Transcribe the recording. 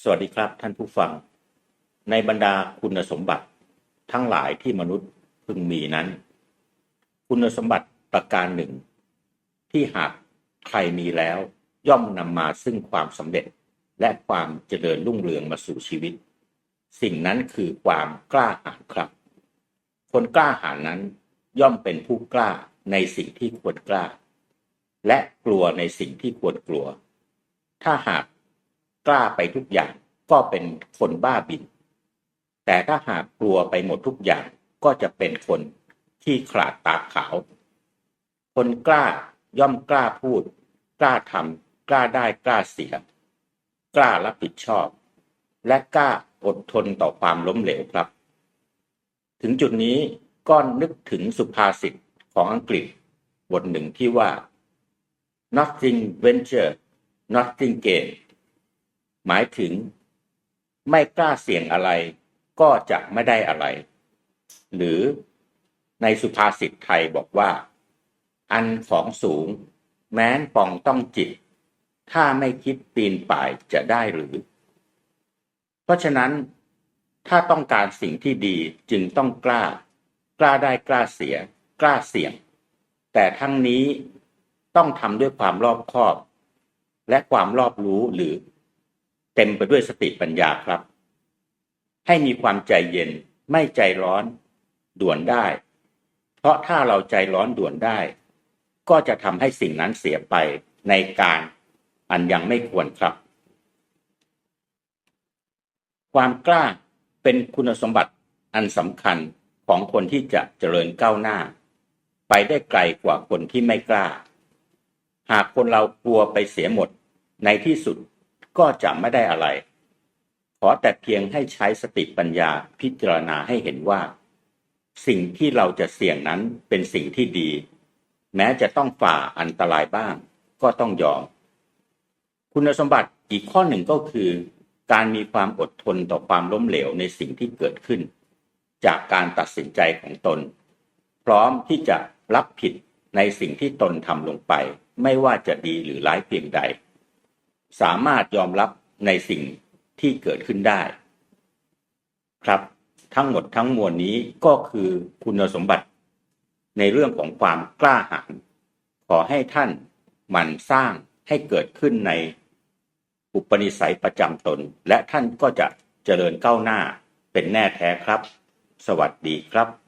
สวัสดีครับท่านผู้ฟัง ในบรรดาคุณสมบัติทั้งหลายที่มนุษย์พึงมีนั้น คุณสมบัติประการหนึ่ง ที่หากใครมีแล้วย่อมนำมาซึ่งความสำเร็จและความเจริญรุ่งเรืองมาสู่ชีวิต สิ่งนั้นคือความกล้าหาญครับ คนกล้าหาญนั้นย่อมเป็นผู้กล้าในสิ่งที่ควรกล้า และกลัวในสิ่งที่ควรกลัว ถ้าหาก กล้าไปทุกอย่างก็เป็นคนบ้าบิน แต่ถ้าหากกลัวไปหมดทุกอย่างก็จะเป็นคนที่ขาดตาขาว คนกล้าย่อมกล้าพูด กล้าทำกล้าได้กล้าเสีย กล้ารับผิดชอบ และกล้าอดทนต่อความล้มเหลวครับ ถึงจุดนี้ก็นึกถึงสุภาษิตของอังกฤษบทหนึ่งที่ว่า nothing venture nothing gain หมายถึงไม่กล้าเสี่ยงอะไร ก็จะไม่ได้อะไร หรือในสุภาษิตไทยบอกว่า อันของสูง แม้นปองต้องจิต ถ้าไม่คิดปีนป่ายจะได้หรือ เพราะฉะนั้นถ้าต้องการสิ่งที่ดีจึงต้องกล้า กล้าได้กล้าเสีย กล้าเสี่ยง แต่ทั้งนี้ต้องทำด้วยความรอบคอบ และความรอบรู้หรือ เต็มไปด้วยสติปัญญาครับ ให้มีความใจเย็นไม่ใจร้อนด่วนได้ เพราะถ้าเราใจร้อนด่วนได้ ก็จะทำให้สิ่งนั้นเสียไปในการอันยังไม่ควรครับ ความกล้าเป็นคุณสมบัติอันสำคัญของคนที่จะเจริญก้าวหน้า ไปได้ไกลกว่าคนที่ไม่กล้า หากคนเรากลัวไปเสียหมดในที่สุด ก็จะไม่ได้อะไร ขอแต่เพียงให้ใช้สติปัญญาพิจารณาให้เห็นว่า สิ่งที่เราจะเสี่ยงนั้นเป็นสิ่งที่ดี แม้จะต้องฝ่าอันตรายบ้าง ก็ต้องยอม คุณสมบัติอีกข้อหนึ่งก็คือ การมีความอดทนต่อความล้มเหลวในสิ่งที่เกิดขึ้น จากการตัดสินใจของตน พร้อมที่จะรับผิดในสิ่งที่ตนทำลงไป ไม่ว่าจะดีหรือร้ายเพียงใด สามารถยอมรับในสิ่งที่เกิดขึ้นได้ ครับ ทั้งหมดทั้งมวลนี้ก็คือคุณสมบัติ ในเรื่องของความกล้าหาญขอให้ท่านหมั่นสร้างให้เกิดขึ้นในอุปนิสัยประจำตน และท่านก็จะเจริญก้าวหน้าเป็นแน่แท้ครับ สวัสดีครับ